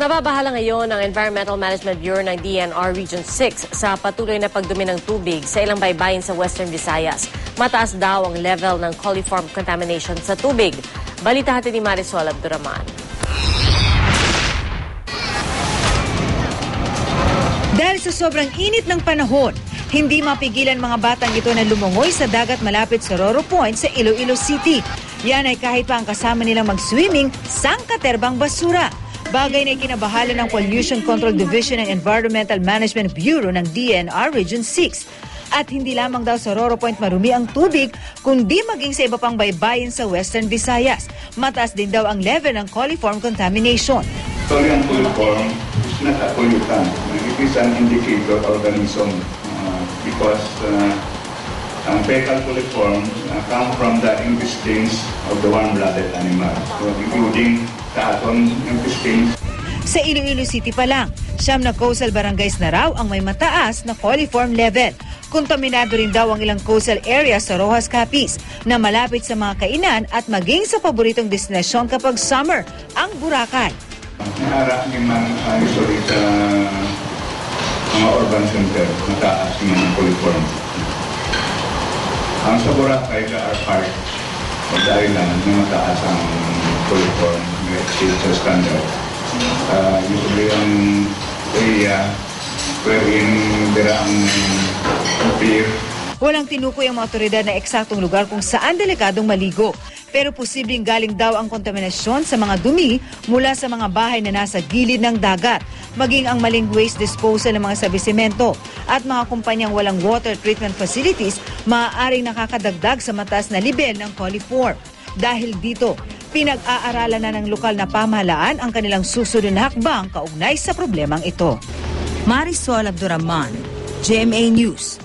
Nababahala ngayon ang Environmental Management Bureau ng DNR Region 6 sa patuloy na pagdumi ng tubig sa ilang baybayin sa Western Visayas. Mataas daw ang level ng coliform contamination sa tubig. Balita hati ni Marisol Abduraman. Dahil sa sobrang init ng panahon, hindi mapigilan mga batang ito na lumungoy sa dagat malapit sa Roro Point sa Iloilo City. Yan ay kahit pa ang kasama nilang mag-swimming sangkaterbang basura. Bagay na ikinabahala ng Pollution Control Division ng Environmental Management Bureau ng DNR Region 6. At hindi lamang daw sa Roro Point marumi ang tubig, kundi maging sa iba pang baybayin sa Western Visayas. Mataas din daw ang level ng coliform contamination. Sodium coliform is not a pollutant. It is an indicator organism uh, because uh, ang fecal coliform uh, come from the intestines of the warm-blooded animal, so including the atom intestines Sa Iloilo City pa lang, siyam na coastal barangays na raw ang may mataas na coliform level. Kontaminado rin daw ang ilang coastal areas sa Rojas Capiz na malapit sa mga kainan at maging sa paboritong destinasyon kapag summer, ang Boracay. Nahara ni man usually sa mga urban center, mataas yung mga coliform. Ang sa Boracay, there are parts of the island na mataas ang coliform sa standard. Uh, usually ang area wherein there ang pier Walang tinukoy ang mga otoridad na eksaktong lugar kung saan delikadong maligo. Pero posibleng galing daw ang kontaminasyon sa mga dumi mula sa mga bahay na nasa gilid ng dagat, maging ang maling waste disposal ng mga sabisimento at mga kumpanyang walang water treatment facilities maaaring nakakadagdag sa mataas na level ng coliform. Dahil dito, pinag-aaralan na ng lokal na pamahalaan ang kanilang susunod na hakbang kaugnay sa problemang ito. Marisol Abduraman, GMA News.